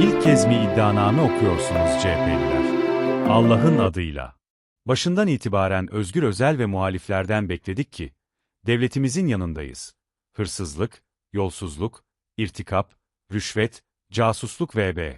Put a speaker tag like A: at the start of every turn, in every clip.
A: İlk kez mi iddianame okuyorsunuz CHP'liler? Allah'ın adıyla. Başından itibaren Özgür Özel ve muhaliflerden bekledik ki, devletimizin yanındayız. Hırsızlık, yolsuzluk, irtikap, rüşvet, casusluk vb.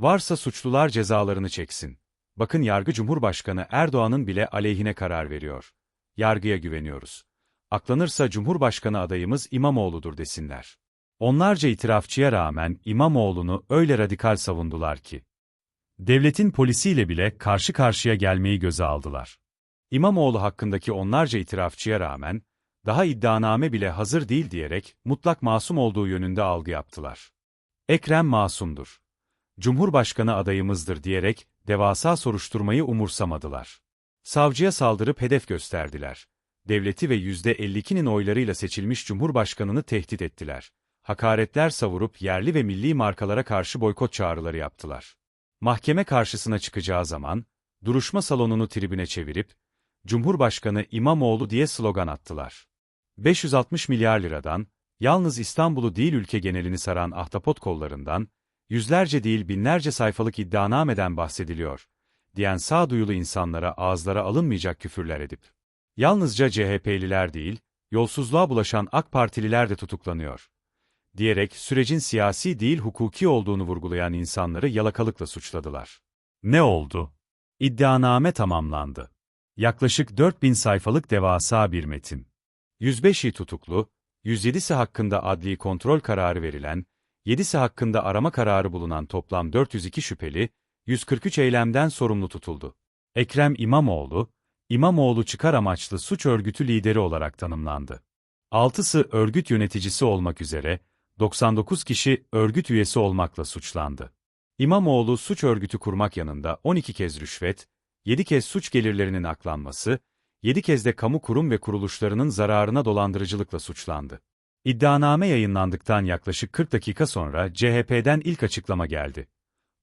A: Varsa suçlular cezalarını çeksin. Bakın yargı Cumhurbaşkanı Erdoğan'ın bile aleyhine karar veriyor. Yargıya güveniyoruz. Aklanırsa Cumhurbaşkanı adayımız İmamoğlu'dur desinler. Onlarca itirafçıya rağmen İmamoğlu'nu öyle radikal savundular ki. Devletin polisiyle bile karşı karşıya gelmeyi göze aldılar. İmamoğlu hakkındaki onlarca itirafçıya rağmen, daha iddianame bile hazır değil diyerek mutlak masum olduğu yönünde algı yaptılar. Ekrem masumdur. Cumhurbaşkanı adayımızdır diyerek devasa soruşturmayı umursamadılar. Savcıya saldırıp hedef gösterdiler. Devleti ve %52'nin oylarıyla seçilmiş Cumhurbaşkanını tehdit ettiler. Hakaretler savurup yerli ve milli markalara karşı boykot çağrıları yaptılar. Mahkeme karşısına çıkacağı zaman, duruşma salonunu tribüne çevirip, Cumhurbaşkanı İmamoğlu diye slogan attılar. 560 milyar liradan, yalnız İstanbul'u değil ülke genelini saran ahtapot kollarından, yüzlerce değil binlerce sayfalık iddianameden bahsediliyor, diyen sağduyulu insanlara ağızlara alınmayacak küfürler edip, yalnızca CHP'liler değil, yolsuzluğa bulaşan AK Partililer de tutuklanıyor, diyerek sürecin siyasi değil hukuki olduğunu vurgulayan insanları yalakalıkla suçladılar. Ne oldu? İddianame tamamlandı. Yaklaşık 4000 sayfalık devasa bir metin. 105'i tutuklu, 107'si hakkında adli kontrol kararı verilen, 7'si hakkında arama kararı bulunan toplam 402 şüpheli, 143 eylemden sorumlu tutuldu. Ekrem İmamoğlu, İmamoğlu çıkar amaçlı suç örgütü lideri olarak tanımlandı. 6'sı örgüt yöneticisi olmak üzere, 99 kişi örgüt üyesi olmakla suçlandı. İmamoğlu suç örgütü kurmak yanında 12 kez rüşvet, 7 kez suç gelirlerinin aklanması, 7 kez de kamu kurum ve kuruluşlarının zararına dolandırıcılıkla suçlandı. İddianame yayınlandıktan yaklaşık 40 dakika sonra CHP'den ilk açıklama geldi.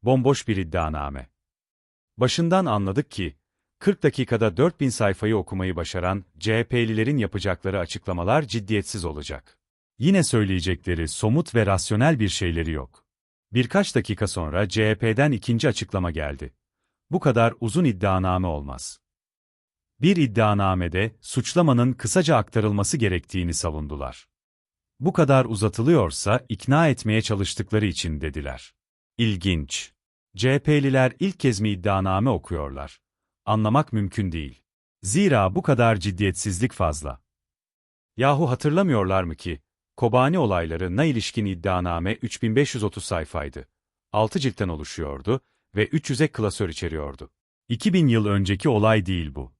A: Bomboş bir iddianame. Başından anladık ki, 40 dakikada 4000 sayfayı okumayı başaran CHP'lilerin yapacakları açıklamalar ciddiyetsiz olacak. Yine söyleyecekleri somut ve rasyonel bir şeyleri yok. Birkaç dakika sonra CHP'den ikinci açıklama geldi. Bu kadar uzun iddianame olmaz. Bir iddianamede suçlamanın kısaca aktarılması gerektiğini savundular. Bu kadar uzatılıyorsa ikna etmeye çalıştıkları için dediler. İlginç. CHP'liler ilk kez mi iddianame okuyorlar? Anlamak mümkün değil. Zira bu kadar ciddiyetsizlik fazla. Yahu hatırlamıyorlar mı ki, Kobani olaylarına ilişkin iddianame 3530 sayfaydı. 6 ciltten oluşuyordu ve 300 ek klasör içeriyordu. 2000 yıl önceki olay değil bu.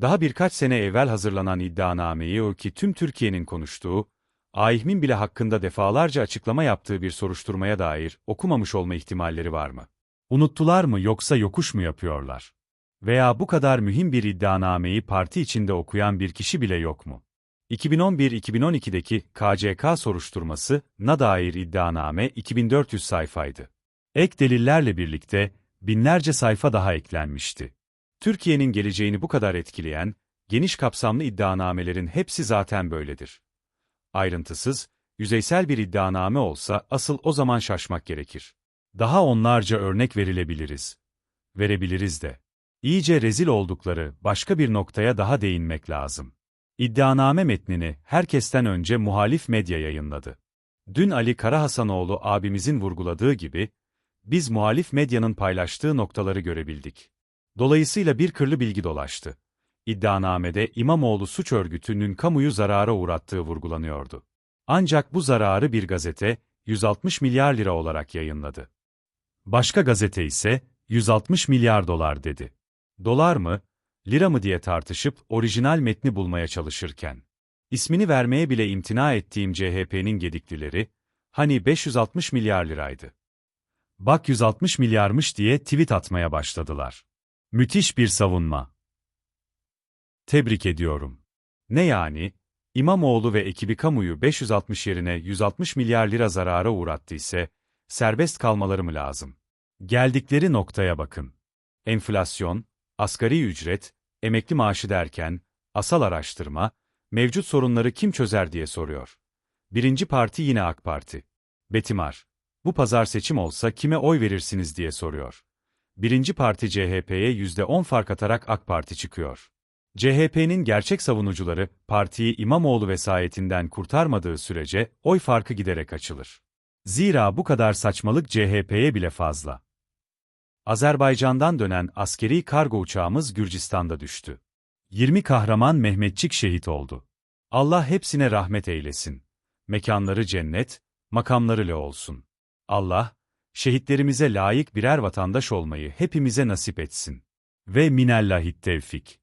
A: Daha birkaç sene evvel hazırlanan iddianameyi o ki tüm Türkiye'nin konuştuğu, AİHM'in bile hakkında defalarca açıklama yaptığı bir soruşturmaya dair okumamış olma ihtimalleri var mı? Unuttular mı yoksa yokuş mu yapıyorlar? Veya bu kadar mühim bir iddianameyi parti içinde okuyan bir kişi bile yok mu? 2011-2012'deki KCK soruşturması, na dair iddianame 2400 sayfaydı. Ek delillerle birlikte binlerce sayfa daha eklenmişti. Türkiye'nin geleceğini bu kadar etkileyen, geniş kapsamlı iddianamelerin hepsi zaten böyledir. Ayrıntısız, yüzeysel bir iddianame olsa asıl o zaman şaşmak gerekir. Daha onlarca örnek verilebiliriz. Verebiliriz de. İyice rezil oldukları başka bir noktaya daha değinmek lazım. İddianame metnini herkesten önce muhalif medya yayınladı. Dün Ali Karahasanoğlu abimizin vurguladığı gibi, biz muhalif medyanın paylaştığı noktaları görebildik. Dolayısıyla bir kırlı bilgi dolaştı. İddianamede İmamoğlu suç örgütünün kamuyu zarara uğrattığı vurgulanıyordu. Ancak bu zararı bir gazete, 160 milyar lira olarak yayınladı. Başka gazete ise, 160 milyar dolar dedi. Dolar mı, lira mı diye tartışıp orijinal metni bulmaya çalışırken, ismini vermeye bile imtina ettiğim CHP'nin gediklileri, hani 560 milyar liraydı. Bak 160 milyarmış diye tweet atmaya başladılar. Müthiş bir savunma. Tebrik ediyorum. Ne yani? İmamoğlu ve ekibi kamuyu 560 yerine 160 milyar lira zarara uğrattı ise, serbest kalmaları mı lazım? Geldikleri noktaya bakın. Enflasyon, asgari ücret, emekli maaşı derken, asal araştırma, mevcut sorunları kim çözer diye soruyor. Birinci parti yine AK Parti. Betimar. Bu pazar seçim olsa kime oy verirsiniz diye soruyor. Birinci parti CHP'ye %10 fark atarak AK Parti çıkıyor. CHP'nin gerçek savunucuları, partiyi İmamoğlu vesayetinden kurtarmadığı sürece oy farkı giderek açılır. Zira bu kadar saçmalık CHP'ye bile fazla. Azerbaycan'dan dönen askeri kargo uçağımız Gürcistan'da düştü. 20 kahraman Mehmetçik şehit oldu. Allah hepsine rahmet eylesin. Mekanları cennet, makamları le olsun. Allah, şehitlerimize layık birer vatandaş olmayı hepimize nasip etsin. Ve minellahit tevfik.